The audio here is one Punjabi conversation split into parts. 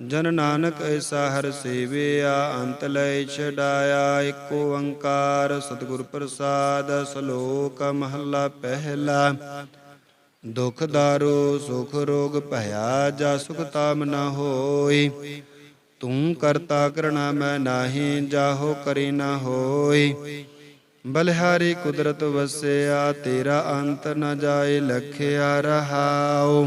ਜਨ ਨਾਨਕ ਐਸਾ ਹਰ ਸੇਵਿਆ, ਅੰਤ ਲੈ ਛਡਾਇਆ ਏਕ ਓੰਕਾਰ ਸਤਿਗੁਰ ਪ੍ਰਸਾਦ, ਸ਼ਲੋਕ ਮਹੱਲਾ ਪਹਿਲਾ। ਦੁਖ ਦਾਰੂ ਸੁਖ ਰੋਗ ਭਇਆ, ਜਾ ਸੁਖ ਤਾਮ ਨ ਹੋਈ। ਤੂੰ ਕਰਤਾ ਕਰਣਾ ਮੈਂ ਨਾਹੀ, ਜਾਹੋ ਕਰੀ ਨ ਹੋਈ। ਬਲਿਹਾਰੀ ਕੁਦਰਤ ਵਸਿਆ, ਤੇਰਾ ਅੰਤ ਨ ਜਾਏ, ਲਖਿਆ ਰਹਾਓ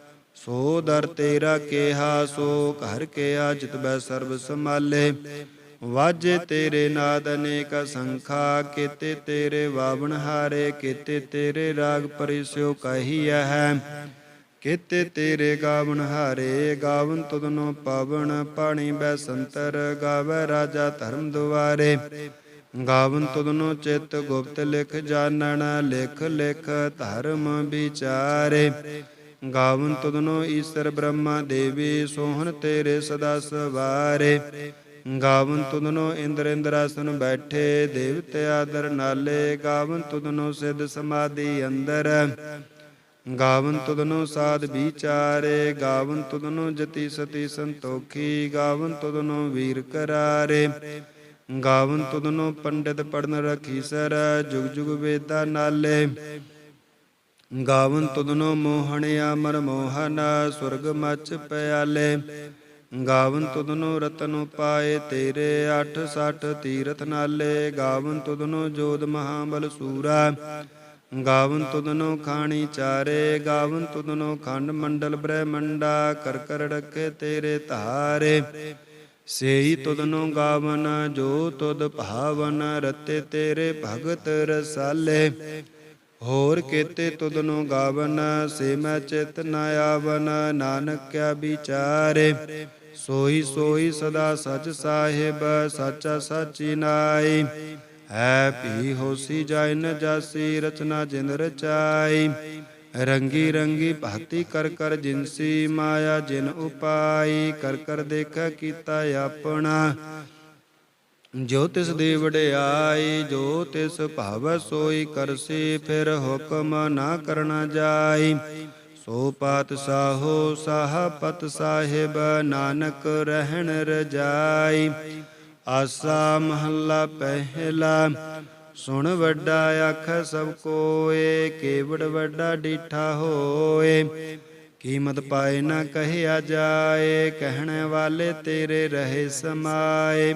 ਸੋ ਦਰ ਤੇਰਾ ਕੇਹਾ, ਸੋ ਘਰ ਕੇ ਜਿਤ ਬੈ ਸਰਬ ਸਮਾਲੇ ਵਾਜੇ ਤੇਰੇ ਨਾਦ ਅਨੇਕ ਸੰਖਾ, ਕੀਤੇ ਤੇਰੇ ਵਾਵਣ ਹਾਰੇ, ਕੀਤੇ ਤੇਰੇ ਰਾਗ ਪਰਿਸਿਓ ਕਹੀਐ ਹੈ। ਕੀਤੇ ਤੇਰੇ ਗਾਵਣ ਹਾਰੇ, ਗਾਵਨ ਤੁਧਨੋ ਪਾਵਨ ਪਾਣੀ ਬੈ ਸੰਤਰ, ਗਾਵੇ ਰਾਜਾ ਧਰਮ ਦੁਆਰੇ। ਗਾਵਨ ਤੁਧਨੋ ਚਿਤ ਗੁਪਤ ਲਿਖ ਜਾਣਨ, ਲਿਖ ਲਿਖ ਧਰਮ ਵਿਚਾਰੇ। ਗਾਵਨ ਤੁਧਨੋ ਈਸ਼ਰ ਬ੍ਰਹਮਾ ਦੇਵੀ ਸੋਹਣ ਤੇਰੇ ਸਦਾ ਸਵਾਰੇ। ਗਾਵਨ ਤੁਧਨੋ ਇੰਦਰ ਇੰਦਰਾਸਨ ਬੈਠੇ, ਦੇਵਤੇ ਆਦਰ ਨਾਲੇ। ਗਾਵਨ ਤੁਧਨੋ ਸਿਧ ਸਮਾਧੀ ਅੰਦਰ। ਗਾਵਨ ਤੁਧਨੋ ਸਾਧ ਵਿਚਾਰੇ। ਗਾਵਨ ਤੁਧਨੋ ਜਤੀ ਸਤੀ ਸੰਤੋਖੀ। ਗਾਵਨ ਤੁਧਨੋ ਵੀਰ ਕਰਾਰੇ। ਗਾਵਨ ਤੁਧਨੋ ਪੰਡਿਤ ਪੜਨ ਰਖੀ ਸਰ। ਜੁਗ ਜੁਗ ਵੇਦਾ ਨਾਲੇ। ਗਾਵਨ ਤੁਧਨੋ ਮੋਹਣਿਆ ਮਨ ਮੋਹਨ, ਸੁਰਗ ਮਚ ਪਿਆਲੇ। ਗਾਵਨ ਤੁਧਨੋ ਰਤਨ ਪਾਏ ਤੇਰੇ 860 ਤੀਰਥ ਨਾਲੇ। ਗਾਵਨ ਤੁਧਨੋ ਜੋਦ ਮਹਾਬਲ ਸੂਰਾ। ਗਾਵਨ ਤੁਧਨੋ ਖਾਣੀ ਚਾਰੇ। ਗਾਵਨ ਤੁਧਨੋ ਖੰਡ ਮੰਡਲ ਬ੍ਰਹਮੰਡਾ। ਕਰ ਕਰ ਰਖੇ ਤੇਰੇ ਧਾਰੇ। ਸੇਈ ਤੁਧਨੋ ਗਾਵਨ, ਜੋ ਤੁਧ ਭਾਵਨ, ਰਤੇ ਤੇਰੇ ਭਗਤ ਰਸਾਲੇ। ਹੋਰ ਕੀਤੇ ਤੁਧਨੋ ਗਾਵਨ ਸੇ ਮੈਂ ਚਿਤ ਨ ਆਵਨ ਨਾਨਕ ਕਿਆ ਵਿਚਾਰੇ। ਸੋਈ ਸੋਈ ਸਦਾ ਸਚ ਸਾਹਿਬ, ਸੱਚਾ ਸਾਚੀ ਨਾਈ। ਹੈ ਭੀ ਹੋਸੀ ਜਾਇ ਨ ਜਾਸੀ, ਰਚਨਾ ਜਿਨ ਰਚਾਈ। ਰੰਗੀ ਰੰਗੀ ਭਾਤੀ ਕਰ ਕਰ ਜਿਨਸੀ ਮਾਇਆ ਜਿਨ ਉਪਾਈ, ਕਰ ਕਰ ਦੇਖ ਕੀਤਾ ਆਪਣਾ। ਜੋ ਤਿਸ ਦੀ ਵਡਿਆਈ, ਜੋ ਤਿਸ ਭਾਵ ਸੋਈ ਕਰਸੀ, ਫਿਰ ਹੁਕਮ ਨਾ ਕਰਨਾ ਜਾਈ। ਸੋ ਪਾਤ ਪਾਤਸ਼ਾਹੋ ਸਾਹਪਤ ਸਾਹਿਬ, ਨਾਨਕ ਰਹਿਣ ਰਜਾਈ। ਆਸਾ ਮਹੱਲਾ ਪਹਿਲਾ, ਸੁਣ ਵੱਡਾ ਆਖ ਸਭ ਕੋਏ, ਕੇਵੜ ਵੱਡਾ ਡੀਠਾ ਹੋਏ। ਕੀਮਤ ਪਾਏ ਨਾ ਕਹਿਆ ਜਾਏ, ਕਹਿਣ ਵਾਲੇ ਤੇਰੇ ਰਹੇ ਸਮਾਏ।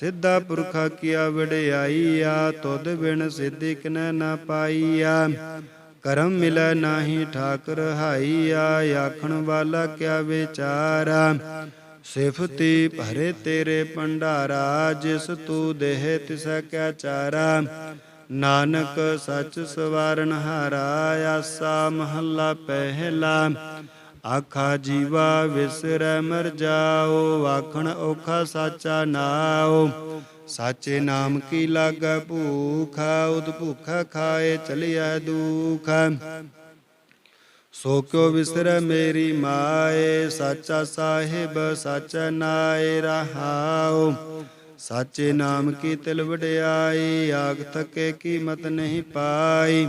ਸਿੱਧਾ ਪੁਰਖਾ ਕੀਆ ਵਡਿਆਈਆ, ਤੁਧ ਬਿਨ ਸਿੱਧੀ ਕਿਨੈ ਨਾ ਪਾਈਆ। ਕਰਮ ਮਿਲੈ ਨਾਹੀ ਠਾਕਰ ਹਾਈਆ, ਆਖਣ ਵਾਲਾ ਕਿਆ ਵਿਚਾਰਾ। ਸਿਫਤੀ ਭਰੇ ਤੇਰੇ ਭੰਡਾਰਾ, ਜਿਸ ਤੂੰ ਦੇਹ ਤਿਸੈ ਕਿਆ ਚਾਰਾ। ਨਾਨਕ ਸਚ ਸਵਾਰਨ ਹਾਰਾ, ਆਸਾ ਮਹੱਲਾ ਪਹਿਲਾ। ਆਖਾ ਜੀਵਾ ਵਿਸਰੈ ਮਰ ਜਾਓ, ਆਖਣ ਔਖਾ ਸਾਚਾ ਨਾਓ ਸਾਚੇ ਨਾਮ ਕੀ ਲਾਗੈ ਭੂਖਾ, ਉਦ ਭੁਖਾ ਖਾਏ ਚਲਿਆ ਦੁਖ। ਸੋ ਕਿਉ ਵਿਸਰੈ ਮੇਰੀ ਮਾਏ, ਸਾਚਾ ਸਾਹਿਬ ਸਾਚਾ ਨਾਏ ਰਹਾਉ। ਸਾਚੇ ਨਾਮ ਕੀ ਤਿਲ ਵਡਿਆਈ ਆਗ ਥਕੇ ਕੀਮਤ ਨਹੀਂ ਪਾਈ।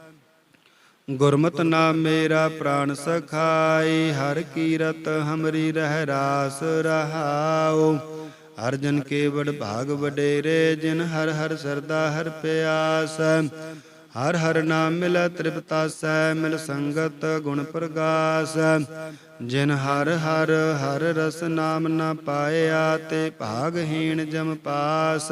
ਗੁਰਮਤਿ ਨਾਮ ਮੇਰਾ ਪ੍ਰਾਨ ਸਖਾਈ, ਹਰ ਕੀਰਤ ਹਮਰੀ ਰਹਿ ਰਾਸ ਰਹਾਉ। ਅਰਜਨ ਕੇ ਵਡ ਭਾਗ ਵਡੇਰੇ, ਜਿਨ ਹਰ ਹਰ ਸਰਦਾ ਹਰ ਪਿਆਸ। ਹਰ ਹਰ ਨਾਮ ਮਿਲ ਤ੍ਰਿਪਤਾ ਤ੍ਰਿਪਤਾਸੈ ਮਿਲ ਸੰਗਤ ਗੁਣ ਪ੍ਰਗਾਸ। ਜਿਨ ਹਰ ਹਰ ਹਰ ਰਸ ਨਾਮ ਨਾ ਪਾਇਆ, ਤੇ ਭਾਗਹੀਣ ਜਮ ਪਾਸ।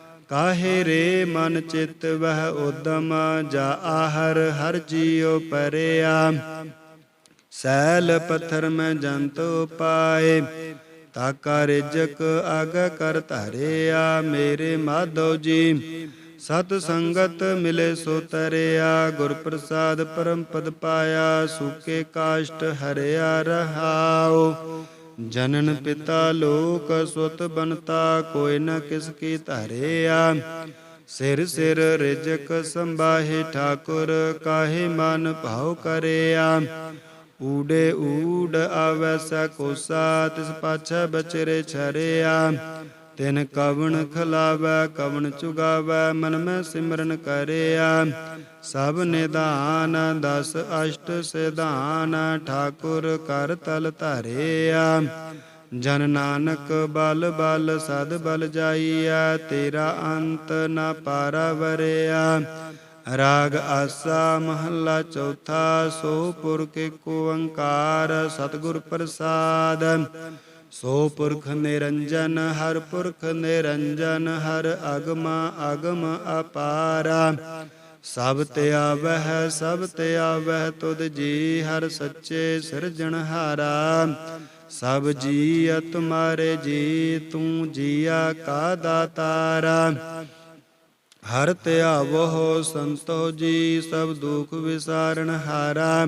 ਕਾਹੇ ਰੇ ਮਨ ਚਿਤ ਵਹਿ ਉਦਮ, ਜਾ ਆਹਰ ਹਰ ਜੀਉ ਪਰਿਆ। ਸੈਲ ਪੱਥਰ ਮੈਂ ਜੰਤ ਪਾਏ ਤਾਕਾ ਰਿਜਕ ਅਗ ਕਰ ਧਰਿਆ। ਮੇਰੇ ਮਾਧੋ ਜੀ, ਸਤ ਸੰਗਤ ਮਿਲੇ ਸੋ ਤਰਿਆ। ਗੁਰ ਪ੍ਰਸਾਦ ਪਰਮ ਪਦ ਪਾਇਆ, ਸੁਕੇ ਕਾਸ਼ਟ ਹਰਿਆ ਰਹਾਓ ਜਨਨ ਪਿਤਾ ਲੋਕ ਸੁਤ ਬਨਤਾ ਕੋਈ ਨ ਕਿਸ ਕੀ ਧਰਿਆ। ਸਿਰ ਸਿਰ ਰਿਜਕ ਸੰਭਾਹੇ ਠਾਕੁਰ, ਕਾਹੇ ਮਨ ਭਾਉ ਕਰਿਆ। ਊੜੇ ਊੜ ਆਵੈ ਸੈ ਕੋਸਾ, ਤਿਸ ਪਾਛੈ ਬਚਰੇ ਛਰਿਆ। ਤਿਨ ਕਵਣ ਖਲਾਵੈ, ਕਵਣ ਚੁਗਾਵੈ, ਮਨ ਮੈਂ ਸਿਮਰਨ ਕਰਿਆ। ਸਭ ਨਿਦਾਨ ਦਸ ਅਸ਼ਟ ਸਿਧਾਨ, ਠਾਕੁਰ ਕਰ ਤਲ ਧਰਿਆ। ਜਨ ਨਾਨਕ ਬਲ ਬਲ, ਸਦ ਬਲ ਜਾਈਐ, ਤੇਰਾ ਅੰਤ ਨ ਪਾਰਾ ਵਰਿਆ ਰਾਗ ਆਸਾ ਮਹੱਲਾ ਚੌਥਾ, ਸੋ ਪੁਰਖ ਏਕੋ ਓੰਕਾਰ ਸਤਿਗੁਰ ਪ੍ਰਸਾਦ। ਸੋ ਪੁਰਖ ਨਿਰੰਜਨ, ਹਰ ਪੁਰਖ ਨਿਰੰਜਨ, ਹਰ ਅਗਮ ਅਗਮ ਅਪਾਰਾ। ਸਭ ਤੇ ਆਵਹਿ, ਸਭ ਤੇ ਆਵਹਿ, ਤੁਧ ਜੀ ਹਰ ਸੱਚੇ ਸਿਰਜਣਹਾਰਾ ਸਭ ਜੀ ਤੁਮਾਰੇ ਜੀ, ਤੂੰ ਜੀਆ ਕਾ ਦਾਤਾਰਾ। ਹਰ ਧਿਆਵੋ ਸੰਤੋ ਜੀ, ਸਭ ਦੁਖ ਵਿਸਾਰਨ ਹਾਰਾ।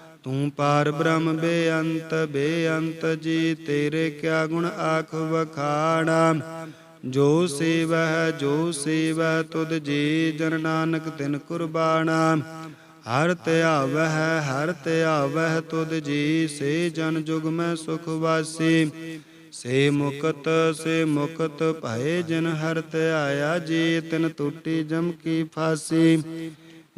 ਤੂੰ ਪਾਰ ਬ੍ਰਹਮ ਬੇਅੰਤ ਬੇਅੰਤ ਜੀ, ਤੇਰੇ ਕਿਆ ਗੁਣ ਆਖ ਵਖਾਣਾ? ਜੋ ਸੇਵਹਿ ਜੋ ਸੇਵਹਿ, ਤੁਧ ਜੀ ਜਨ ਨਾਨਕ ਤਿਨ ਕੁਰਬਾਨਾ ਹਰ ਧਿਆਵਹਿ ਹਰ ਧਿਆਵਹਿ ਤੁਧ ਜੀ ਸੇ ਜਨ ਜੁਗ ਮੈਂ ਸੁਖ ਵਾਸੀ। ਸੇ ਮੁਕਤ ਸੇ ਮੁਕਤ, ਭਏ ਜਿਨ ਹਰ ਧਿਆਇਆ ਜੀ, ਤਿਨ ਟੂਟੀ ਜਮ ਕੀ ਫਾਸੀ।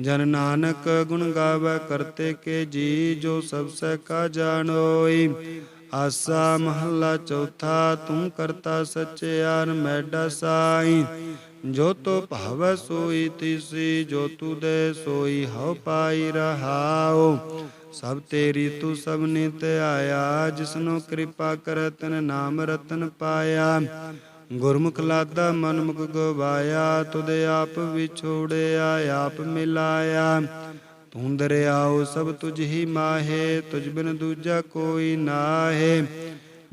ਜਨ ਨਾਨਕ ਗੁਣ ਗਾਵੇ ਕਰਤੇ ਕੇ ਜੀ, ਜੋ ਸਭ ਸਹਿ ਕਾ ਜਾਣੋਈ ਆਸਾ ਮਹੱਲਾ ਚੌਥਾ ਤੂੰ ਕਰਤਾ ਸਚਿਆਨ ਮੈਡਾ ਸਾਈ। ਜੋ ਤੋ ਭਾਵੈ ਸੋਈ ਤਿਸੀ, ਜੋ ਤੂ ਦੇ ਸੋਈ, ਹਉ ਪਾਈ ਰਹਾਓ ਸਭ ਤੇਰੀ ਤੂੰ ਸਭ ਨਿਤ ਆਇਆ, ਜਿਸਨੋ ਕਿਰਪਾ ਕਰ ਤਨ ਨਾਮ ਰਤਨ ਪਾਇਆ। ਗੁਰਮੁਖ ਲਾਦਾ ਮਨਮੁਖ ਗਵਾਇਆ, ਤੁਧ ਆਪ ਵਿਛੋੜਿਆ, ਆਪ ਮਿਲਾਇਆ। ਤੂੰ ਦਰਿਆਓ ਸਭ ਤੁਝ ਹੀ ਮਾਹੇ, ਤੁਝ ਬਿਨ ਦੂਜਾ ਕੋਈ ਨਾਹੇ।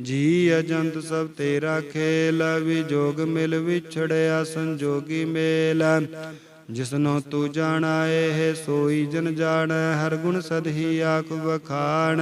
ਜੀ ਅਜੰਤ ਸਭ ਤੇਰਾ ਖੇਲ, ਵਿਜੋਗ ਮਿਲ ਵਿਛੜਿਆ, ਸੰਜੋਗੀ ਮੇਲ। ਜਿਸਨੋ ਤੂੰ ਜਾਣਾਏ ਹੈ ਸੋਈ ਜਨ ਜਾਣੈ, ਹਰ ਗੁਣ ਸਦ ਆਖ ਵਖਾਣ।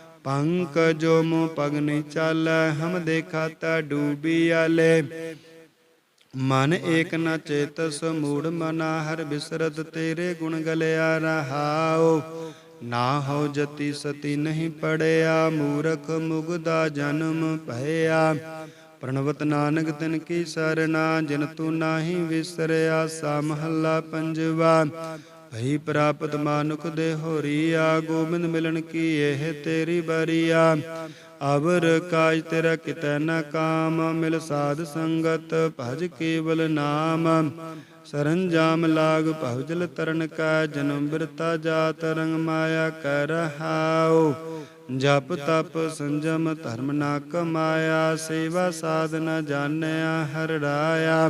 ਪੰਕ ਜੋ ਮੋ ਪਗਨਿ ਚਾਲੈ, ਹਮ ਦੇਖਾ ਡੂਬੀ ਆਲੇ। ਮਨ ਏਕ ਨ ਚੇਤਸ ਮੂੜ ਮਨਾ ਹਰ ਬਿਸਰਤ ਤੇਰੇ ਗੁਣ ਗਲਿਆ ਰਹਾਓ ਨਾ ਹੋ ਜਤੀ ਸਤੀ ਨਹੀਂ ਪੜਿਆ, ਮੂਰਖ ਮੁਗਦਾ ਜਨਮ ਭਇਆ। ਪ੍ਰਣਵਤ ਨਾਨਕ ਤਿਨ ਕੀ ਸਰਨਾ ਜਿਨ ਤੂੰ ਨਾਹੀ ਵਿਸਰਿਆ, ਸਾ ਮਹੱਲਾ ਪੰਜਵਾ। ਭਈ ਪ੍ਰਾਪਤ ਮਾਨੁਖ ਦੇ ਹੋਰੀਆ, ਗੋਬਿੰਦ ਮਿਲਣ ਕੀ ਇਹ ਤੇਰੀ ਬਰੀਆ? ਅਵਰ ਕਾਜ ਤੇਰਾ ਕਿਤੈ ਨਾ ਕਾਮ, ਮਿਲ ਸਾਧ ਸੰਗਤ ਭਜ ਕੇਵਲ ਨਾਮ। ਸਰੰਜਾਮ ਲਾਗ ਭਵਜਲ ਤਰਨ ਕਾ, ਜਨਮ ਬਿਰਤਾ ਜਾਤ ਰੰਗ ਮਾਇਆ ਕਰ ਰਹਾਉ। ਜਪ ਤਪ ਸੰਜਮ ਧਰਮ ਨਾ ਕਮਾਇਆ, ਸੇਵਾ ਸਾਧਨਾ ਜਾਣਿਆ ਹਰ ਰਾਇਆ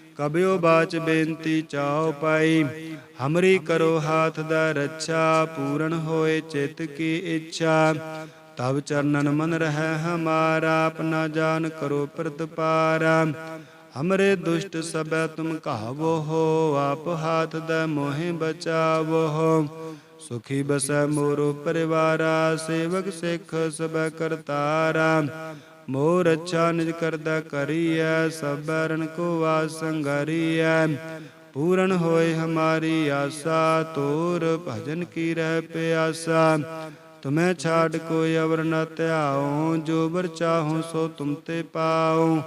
ਕਬਿਓ ਬਾਚ ਬੇਨਤੀ ਚਾਉ ਪਾਈ। ਹਮਰੀ ਕਰੋ ਹਾਥ ਦਾ ਰੱਛਾ, ਪੂਰਨ ਹੋਏ ਚਿਤ ਕੀ ਇੱਛਾ। ਤਬ ਚਰਨਨ ਮਨ ਰਹਿ ਹਮਾਰਾ, ਆਪਣਾ ਜਾਨ ਕਰੋ ਪ੍ਰਤਪਾਰਾ। ਹਮਰੇ ਦੁਸ਼ਟ ਸਭੈ ਤੁਮ ਕਹਾਵੋ ਹੋ, ਆਪ ਹਾਥ ਦਾ ਮੋਹਿ ਬਚਾਵੋ ਹੋ। ਸੁਖੀ ਬਸੈ ਮੋਰੋ ਪਰਿਵਾਰਾ, ਸੇਵਕ ਸਿੱਖ ਸਭੈ ਕਰਤਾਰਾ। ਮੋਰ ਅੱਛਾ ਨਿਜ ਕਰਦਾ ਕਰੀਐ ਸਬਰਨ ਕੋ ਵਾਸ ਸੰਗਰੀਐ ਪੂਰਨ ਹੋਏ ਹਮਾਰੀ ਆਸਾ, ਤੋਰ ਭਜਨ ਕੀ ਰਹਿ ਪਿਆਸਾ। ਤੁਮੈ ਛਾੜ ਕੋਈ ਅਵਰ ਨ ਧਿਆਉ, ਜੋ ਬਰ ਚਾਹੋ ਸੋ ਤੁਮ ਤੇ ਪਾਉ।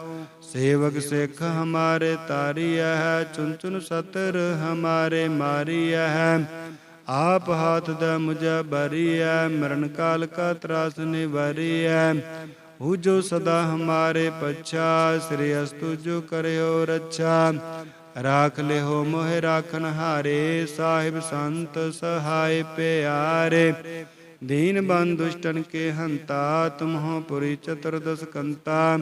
ਸੇਵਕ ਸਿੱਖ ਹਮਾਰੇ ਤਾਰੀਐ ਹੈ ਚੁਨ ਚੁਨ ਸਤਰ ਹਮਾਰੇ ਮਾਰੀਐ। ਹੈ ਆਪ ਹਾਥ ਦਾ ਮੁਝੈ ਬਰੀਐ ਮਰਨ ਕਾਲ ਕਾ ਤਰਾਸ ਨਿਵਰੀਐ। ਹੂ ਜੋ ਸਦਾ ਹਮਾਰੇ ਪਛਾ, ਸ੍ਰੀ ਅਸਤੁ ਜੋ ਕਰਿਓ ਰੱਛਾ। ਰਾਖ ਲਿਓ ਮੋਹਿ ਰਾਖਨ ਹਾਰੇ, ਸਾਹਿਬ ਸੰਤ ਸਹਾਇ ਪਿਆਰੇ। ਦੀਨ ਬੰਦ ਦੁਸ਼ਟਨ ਕੇ ਹੰਤਾ, ਤੁਮਹੁ ਪੁਰੀ ਚਤੁਰਦਸ ਕੰਤਾ।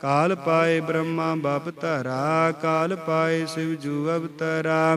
ਕਾਲ ਪਾਏ ਬ੍ਰਹਮਾ ਬਪ ਧਰਾ, ਕਾਲ ਪਾਏ ਸਿਵ ਜੂ ਅਵਤਰਾ।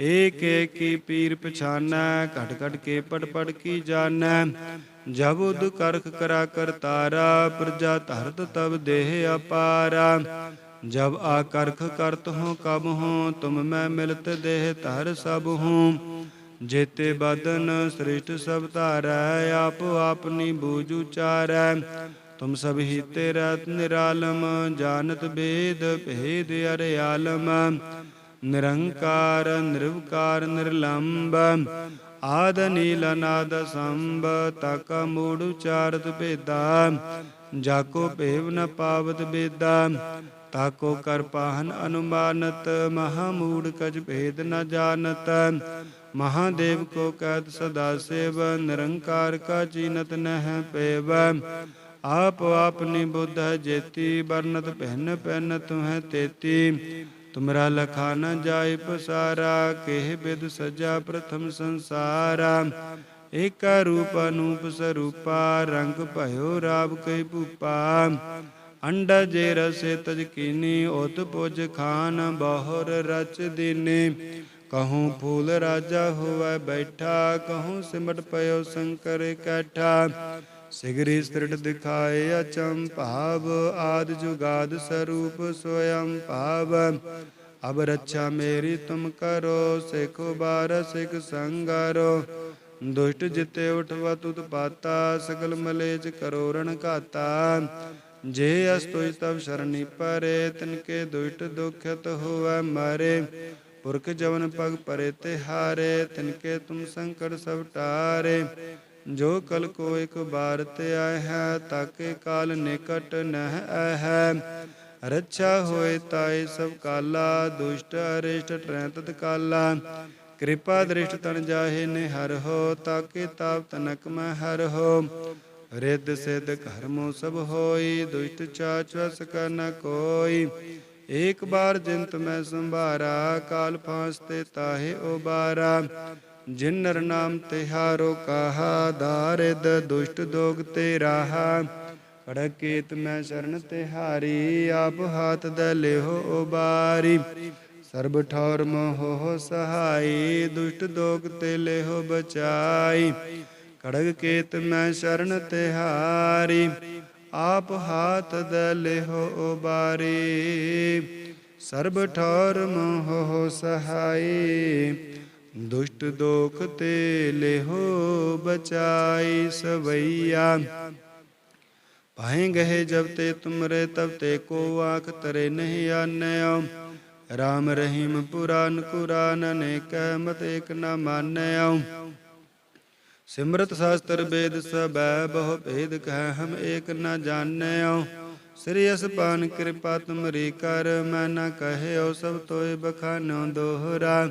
ਏਕ ਏਕ ਕੀ ਪੀਰ ਪਛਾਨੈ, ਘਟ ਘਟ ਕੇ ਪਟ ਪੜ ਕੀ ਜਾਣੈ। ਜਬ ਉਦ ਕਰਖ ਕਰਾ ਕਰਤਾਰਾ ਪ੍ਰਜਾ ਧਰਤ ਤਬ ਦੇਹ ਅਪਾਰਾ। ਜਬ ਆ ਕਰਖ ਕਰਤ ਹੋ ਕਬ ਹੋ ਤੁਮ ਮੈਂ ਮਿਲਤ ਦੇਹ ਧਰ ਸਭ ਹੂੰ ਜੇਤੇ ਬਦਨ ਸ੍ਰਿਸ਼ਟ ਸਭ ਧਾਰੈ, ਆਪ ਆਪਨੀ ਬੂਝ ਉਚਾਰੈ। ਤੁਮ ਸਭ ਹੀ ਤੇਰਾ ਨਿਰਾਲਮ, ਜਾਣਤ ਬੇਦ ਭੇਦ ਅਰੇ ਆਲਮ ਨਿਰੰਕਾਰ, ਨਿਰਵਕਾਰ ਨਿਰਲੰਭ ਆਦ ਨੀਲ ਨਾਦ ਸੰਭ, ਤਕ ਮੂੜ ਉਚਾਰਤ ਭੇਦਾ, ਜਾਕੋ ਭੇਵ ਨ ਪਾਵਤ ਬੇਦਾ ਤਾਕੋ ਕਰ ਪਾਹਨ ਅਨੁਮਾਨਤ, ਮਹਾ ਮੂੜ ਕਜ ਭੇਦ ਨ ਜਾਣਤ, ਮਹਾਦੇਵ ਕੋ ਕਹਿਤ ਸਦਾ ਸੇਵ, ਨਿਰੰਕਾਰ ਕਾ ਚੀਨਤ ਨਹਿ ਪੇਵ, ਆਪ ਆਪਨੀ ਬੁੱਧ ਜੇਤੀ ਬਰਨਤ ਪਹਿਨ ਪਹਿਨ ਤੁਹੈ ਤੇਤੀ ਤੁਮਰਾ ਲਖਾ ਨ ਜਾਏ ਪਸਾਰਾ, ਕਿਹ ਬਿਦ ਸਜਾ ਪ੍ਰਥਮ ਸੰਸਾਰਾ। ਏਕਾ ਰੂਪ ਅਨੂਪ ਸਰੂਪਾ, ਰੰਗ ਭਇਓ ਰਾਵ ਕੈ ਭੂਪਾ। ਅੰਡਾ ਜੇ ਰਸੇ ਤਜ ਕੀਨੀ, ਉਤ ਪੁਜ ਖਾਨ ਬਹੁਰ ਰਚ ਦੀਨੇ। ਕਹੂੰ ਫੂਲ ਰਾਜਾ ਹੋਵੇ ਬੈਠਾ, ਕਹੂੰ ਸਿਮਟ ਪਇਓ ਸ਼ੰਕਰ ਕੈਠਾ। ਸਿਗਰੀ ਸ੍ਰਿਟ ਦਿਖਾਏ ਅਚੰ ਭਾਵ ਆਦ ਜੁਗਾਦ ਸਰੂਪ ਸੋਇਮ ਭਾਵ। ਅਬ ਰੱਛਾ ਮੇਰੀ ਤੁਮ ਕਰੋ, ਸਿਖੋ ਬਾਰ ਸਿਖ ਸੰਗਾਰੋ। ਦੁਸ਼ਟ ਜਿਤੇ ਉਠਵਾ ਤੁਤ ਪਾਤਾ ਸਗਲ ਮਲੇਜ ਕਰੋ ਰਣ ਘਾਤਾ। ਜੇ ਅਸਤੋਇ ਤਬ ਸ਼ਰਣੀ ਪਰੇ ਤਿਨਕੇ ਦੁਸ਼ਟ ਦੁਖਤ ਹੋਵੈ ਮਾਰੇ। ਪੁਰਖ ਜਵਨ ਪਗ ਪਰੇ ਤੇ ਹਾਰੇ ਤਿਨਕੇ ਤੁਮ ਸੰਕਟ ਸਭ ਟਾਰੇ। ਜੋ ਕਲ ਕੋ ਇੱਕ ਬਾਰ ਤੇ ਆਇ ਹੈ, ਤਾਕੇ ਕਾਲ ਨਿਕਟ ਨਹਿ ਹੈ। ਰੱਛਾ ਹੋਏ ਤਾਏ ਸਭ ਕਾਲਾ, ਦੁਸ਼ਟ ਅਰਿਸ਼ਟ ਟਰੈ ਕਾਲਾ। ਕਿਰਪਾ ਦ੍ਰਿਸ਼ਟ ਤਨ ਜਾਹੇ ਨੇ ਹਰ ਹੋ, ਤਾਕੇ ਤਾਪ ਤਨਕ ਮੈਂ ਹਰ ਹੋ। ਰਿੱਧ ਸਿੱਧ ਕਰਮੋ ਸਭ ਹੋਈ, ਦੁਸ਼ਟ ਚਾਚ ਕਰ ਨ ਕੋਈ। ਏਕ ਬਾਰ ਜਿੰਤ ਮੈਂ ਸੰਭਾਰਾ, ਕਾਲ ਫਾਂਸ ਤੇ ਤਾਹੇ ਉਬਾਰਾ ਜਿਨ ਨਰ ਨਾਮ ਤਿਹਾਰੋ ਕਹਾ, ਦਾਰਿਦ ਦੁਸ਼ਟ ਦੋਗ ਤੇ ਰਾਹਾ। ਕੜਕੇਤ ਮੈਂ ਸ਼ਰਨ ਤਿਹਾਰੀ ਆਪ ਹਾਥ ਦ ਲਿਹੋ ਉਬਾਰੀ। ਸਰਬ ਠੌਰ ਮੋਹ ਸਹਾਈ, ਦੁਸ਼ਟ ਦੋਗ ਤੇ ਲਿਹੋ ਬਚਾਈ। ਕੜਗ ਕੇਤ ਮੈਂ ਸ਼ਰਨ ਤਿਹਾਰੀ ਆਪ ਹਾਥ ਦ ਲਿਹੋ ਉਬਾਰੀ। ਸਰਬ ਠੌਰ ਮੋਹ ਸਹਾਈ ਦੁਸ਼ਟ ਦੋਖ ਤੇ ਲਿਹੋ ਬਚਾਈ ਸਵਈਆ। ਪਾਏ ਗਏ ਜਬ ਤੇ ਤੁਮਰੇ ਤਬ ਤੇ ਕੋ ਆਖ ਤਰੇ ਨਹੀਂ ਆਨਿਓ। ਰਾਮ ਰਹੀਮ ਪੁਰਾਨ ਕੁਰਾਨ ਅਨੇਕ ਮਤ ਏਕ ਨ ਮਾਨਿਓ। ਸਿਮਰਤ ਸ਼ਾਸਤਰ ਵੇਦ ਸਬੈ ਬਹੁ ਭੇਦ ਕਹਿ ਹਮ ਏਕ ਨ ਜਾਣਿਓ। ਸ੍ਰੀ ਅਸਪਾਨ ਕਿਰਪਾ ਤੁਮਰੀ ਕਰ ਮੈਂ ਨ ਕਹਿਓ ਸਭ ਤੋਏ ਬਖਾਨੋ ਦੋਹਰਾ।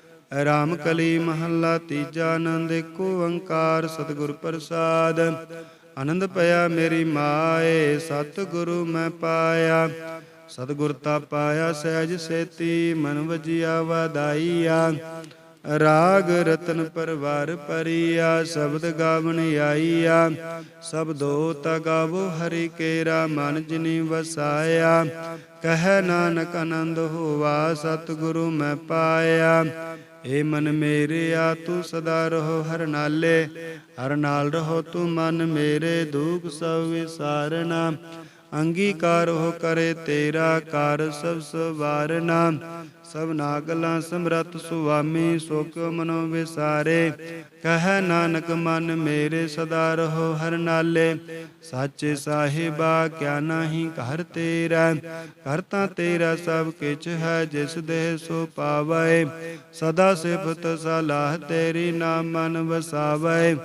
ਰਾਮ ਕਲੀ ਮਹੱਲਾ ਤੀਜਾ ਆਨੰਦ ਏਕ ਓੰਕਾਰ ਸਤਿਗੁਰ ਪ੍ਰਸਾਦ। ਆਨੰਦ ਪਿਆ ਮੇਰੀ ਮਾਏ, ਸਤਿਗੁਰੂ ਮੈਂ ਪਾਇਆ। ਸਤਿਗੁਰ ਤਾ ਪਾਇਆ, ਸਹਿਜ ਸੇਤੀ, ਮਨ ਵਜਿਆ ਵਾਦਾਈਆ ਰਾਗ ਰਤਨ ਪਰਵਾਰ ਪਰੀਆ, ਸ਼ਬਦ ਗਾਵਣ ਆਈਆ। ਸਬਦੋ ਤਾ ਗਾਵੋ ਹਰੀ ਕੇਰਾ, ਮਨ ਜਿਨੀ ਵਸਾਇਆ। ਕਹਿ ਨਾਨਕ ਆਨੰਦ ਹੋਵਾ ਸਤਿਗੁਰੂ ਮੈਂ ਪਾਇਆ। ਏ ਮਨ ਮੇਰੇ, ਆ ਤੂੰ ਸਦਾ ਰਹੋ ਹਰ ਨਾਲੇ, ਹਰ ਨਾਲ ਰਹੋ ਤੂੰ ਮਨ ਮੇਰੇ, ਦੁਖ ਸਭ ਵਿਸਾਰਨਾ। ਅੰਗੀਕਾਰ ਹੋ ਕਰੇ ਤੇਰਾ, ਕਾਰ ਸਭ ਸਵਾਰਨਾ। ਸਭਨਾ ਗੱਲਾਂ ਸਮਰਤ ਸੁਆਮੀ ਸੋ ਕਿਉ ਮਨੋ ਵਿਸਾਰੇ। ਕਹੈ ਨਾਨਕ, ਮਨ ਮੇਰੇ ਸਦਾ ਰਹੋ ਹਰ ਨਾਲੇ। ਸਾਚੇ ਸਾਹਿਬਾ, ਕਿਆ ਨਾਹੀ ਘਰ ਤੇਰਾ। ਘਰ ਤੇਰਾ ਸਭ ਕਿਛ ਹੈ, ਜਿਸ ਦੇਹ ਸੋ ਪਾਵੈ। ਸਦਾ ਸਿਫਤ ਸਲਾਹ ਤੇਰੀ ਨਾਮ ਮਨ ਵਸਾਵੈ।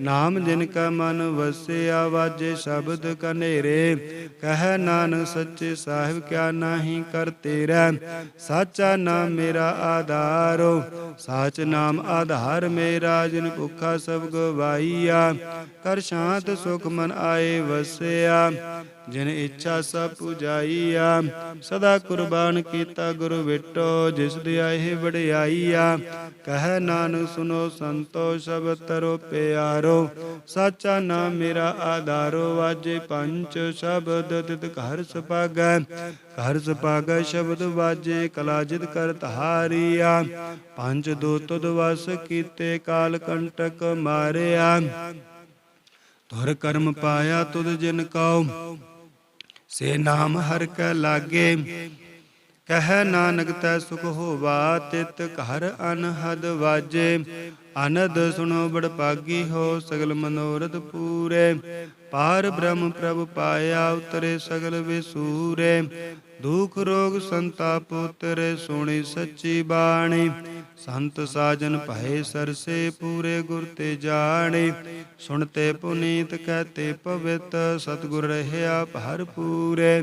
ਨਾਮ ਜਿਨ ਕਾ ਮਨ ਵਸਿਆ, ਵਾਜੇ ਸ਼ਬਦ ਕਨੇਰੇ। ਕਹੈ ਨਾਨਕ, ਸੱਚੇ ਸਾਹਿਬ, ਕਿਆ ਨਾਹੀ ਕਰ ਤੇਰਾ। ਸਾਚਾ ਨਾਮ ਮੇਰਾ ਆਧਾਰੋ, ਸਾਚ ਨਾਮ ਆਧਾਰ ਮੇਰਾ, ਜਿਨ ਭੁਖਾ ਸਭ ਗਵਾਈਆ ਕਰ ਸ਼ਾਂਤ ਸੁਖ ਮਨ ਆਏ ਵਸਿਆ, ਜਿਨ ਇੱਛਾ ਸਭ ਪੁਜਾਈਆ। ਸਦਾ ਕੁਰਬਾਨ ਕੀਤਾ ਗੁਰੂ ਵਿਟੋ, ਜਿਸ ਦੀ ਆਏ ਵਡਿਆਈਆ। ਕਹੈ ਨਾਨਕ ਸੁਨੋ ਸੰਤੋ, ਸਭ ਤਰੋ ਪਿਆਰੋ। ਸਾਚਾ ਨਾਮ ਮੇਰਾ ਆਧਾਰੋ, ਵਾਜੇ ਪੰਚ ਸ਼ਬਦ ਤਿਤ ਘਰ ਸੁਭਾਗੈ। ਘਰ ਸੁਭਾਗੈ ਸ਼ਬਦ ਵਾਜੇ ਕਲਾਜਿਤ ਕਰ ਧਾਰੀਆ। ਪੰਜ ਦੋ ਤੁਧ ਵਸ ਕੀਤੇ, ਕਾਲ ਕੰਟਕ ਮਾਰਿਆ। ਤੁਰ ਕਰਮ ਪਾਇਆ ਤੁਧ ਜਿਨ ਕਉ, ਸੇ ਨਾਮ ਹਰ ਕੈ ਲਾਗੇ। ਕਹੈ ਨਾਨਕ ਤੈ ਸੁਖ ਹੋਵਾ, ਤਿਤ ਘਰ ਅਨਹਦ ਵਾਜੇ। ਅਨਦ ਸੁਣੋ ਬੜ ਪਾਗੀ ਹੋ, ਸਗਲ ਮਨੋਰਥ ਪੂਰੇ। ਪਾਰ ਬ੍ਰਹਮ ਪ੍ਰਭ ਪਾਇਆ, ਉਤਰੇ ਸਗਲ ਵਿਸੂਰੇ। ਦੁਖ ਰੋਗ ਸੰਤਾਪ ਉਤਰੇ, ਸੁਣੀ ਸੱਚੀ ਬਾਣੀ। ਸੰਤ ਸਾਜਨ ਭਏ ਸਰਸੇ, ਪੂਰੇ ਗੁਰ ਤੇ ਜਾਣੇ। ਸੁਣਤੇ ਪੁਨੀਤ, ਕਹਤੇ ਪਵਿੱਤ, ਸਤਿਗੁਰ ਰਹਿਆ ਭਰ ਪੂਰੇ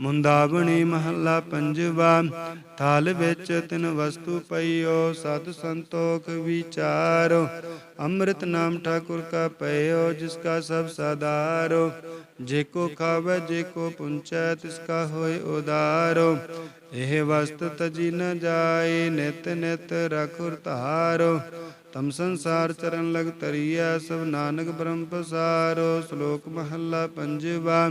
ਮੁੰਦਾਵਣੀ ਮਹੱਲਾ ਪੰਜਵਾ, ਥਾਲ ਵਿੱਚ ਤਿਨ ਵਸਤੂ ਪਈਓ, ਸਤ ਸੰਤੋਖ ਵਿਚਾਰੋ। ਅੰਮ੍ਰਿਤ ਨਾਮ ਠਾਕੁਰ ਕਾ ਪਈਓ, ਜਿਸ ਕਾ ਸਭ ਸਾਦਾਰੋ। ਜੇ ਕੋ ਖਾਵੇ, ਜੇ ਕੋ ਪੁੰਚੈ, ਤਿਸ ਕਾ ਹੋਏ ਉਦਾਰੋ। ਇਹ ਵਸਤ ਤਜੀ ਨ ਜਾਏ, ਨਿਤ ਨਿਤ ਰਖੁਰ ਧਾਰੋ। ਤਮ ਸੰਸਾਰ ਚਰਨ ਲਗ ਤਰੀਐ ਸਭ ਨਾਨਕ ਬ੍ਰਹਮ ਪਸਾਰੋ। ਸ਼ਲੋਕ ਮਹੱਲਾ ਪੰਜਵਾ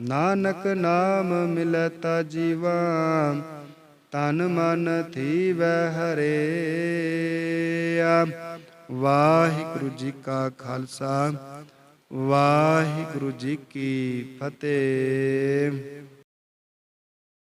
ਨਾਨਕ ਨਾਮ ਮਿਲਤਾ ਜੀਵਾ, ਤਨ ਮਨ ਥੀਵੈ ਹਰਿਆ। ਵਾਹਿਗੁਰੂ ਜੀ ਕਾ ਖਾਲਸਾ, ਵਾਹਿਗੁਰੂ ਜੀ ਕੀ ਫਤਿਹ।